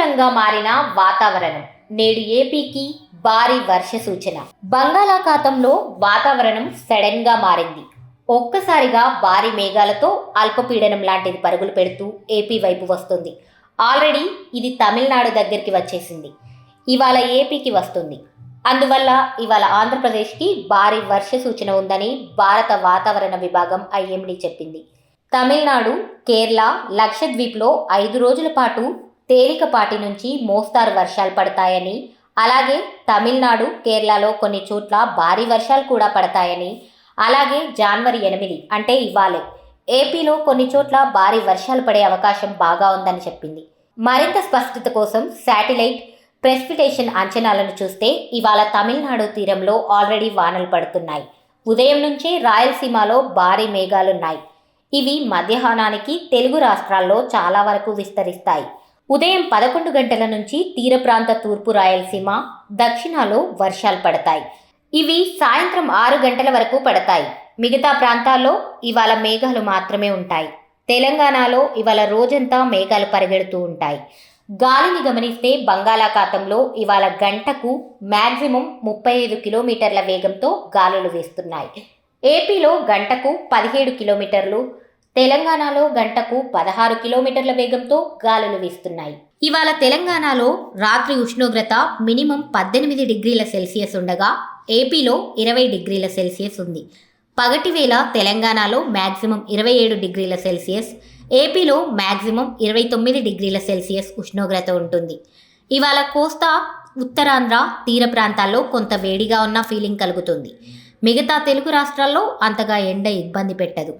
ఉద్రిక్తంగా మారిన వాతావరణం. నేడు ఏపీకి భారీ వర్ష సూచన. బంగాళాఖాతంలో వాతావరణం సడన్గా మారింది. ఒక్కసారిగా భారీ మేఘాలతో అల్పపీడనం లాంటిది పరుగులు పెడుతూ ఏపీ వైపు వస్తుంది. ఆల్రెడీ ఇది తమిళనాడు దగ్గరికి వచ్చేసింది. ఇవాళ ఏపీకి వస్తుంది. అందువల్ల ఇవాళ ఆంధ్రప్రదేశ్కి భారీ వర్ష సూచన ఉందని భారత వాతావరణ విభాగం ఐఎండీ చెప్పింది. తమిళనాడు కేరళ లక్షద్వీప్లో ఐదు రోజుల పాటు తేలికపాటి నుంచి మోస్తారు వర్షాలు పడతాయని అలాగే తమిళనాడు కేరళలో కొన్ని చోట్ల భారీ వర్షాలు కూడా పడతాయని అలాగే జనవరి ఎనిమిది అంటే ఇవాళే. ఏపీలో కొన్ని చోట్ల భారీ వర్షాలు పడే అవకాశం బాగా ఉందని చెప్పింది. మరింత స్పష్టత కోసం శాటిలైట్ ప్రెసిపిటేషన్ అంచనాలను చూస్తే ఇవాళ తమిళనాడు తీరంలో ఆల్రెడీ వానలు పడుతున్నాయి. ఉదయం నుంచే రాయలసీమలో భారీ మేఘాలున్నాయి. ఇవి మధ్యాహ్నానికి తెలుగు రాష్ట్రాల్లో చాలా వరకు విస్తరిస్తాయి. ఉదయం పదకొండు గంటల నుంచి తీర ప్రాంత తూర్పు రాయలసీమ దక్షిణాలో వర్షాలు పడతాయి. ఇవి సాయంత్రం ఆరు గంటల వరకు పడతాయి. మిగతా ప్రాంతాల్లో ఇవాళ మేఘాలు మాత్రమే ఉంటాయి. తెలంగాణలో ఇవాళ రోజంతా మేఘాలు పరిగెడుతూ ఉంటాయి. గాలిని గమనిస్తే బంగాళాఖాతంలో ఇవాళ గంటకు మ్యాక్సిమం ముప్పై ఐదు కిలోమీటర్ల వేగంతో గాలులు వీస్తున్నాయి. ఏపీలో గంటకు పదిహేడు కిలోమీటర్లు తెలంగాణలో గంటకు పదహారు కిలోమీటర్ల వేగంతో గాలులు వీస్తున్నాయి. ఇవాళ తెలంగాణలో రాత్రి ఉష్ణోగ్రత మినిమం పద్దెనిమిది డిగ్రీల సెల్సియస్ ఉండగా ఏపీలో ఇరవై డిగ్రీల సెల్సియస్ ఉంది. పగటి వేళ తెలంగాణలో మ్యాక్సిమం ఇరవై ఏడు డిగ్రీల సెల్సియస్ ఏపీలో మ్యాక్సిమం ఇరవై తొమ్మిది డిగ్రీల సెల్సియస్ ఉష్ణోగ్రత ఉంటుంది. ఇవాళ కోస్తా ఉత్తరాంధ్ర తీర ప్రాంతాల్లో కొంత వేడిగా ఉన్న ఫీలింగ్ కలుగుతుంది. మిగతా తెలుగు రాష్ట్రాల్లో అంతగా ఎండ ఇబ్బంది పెట్టదు.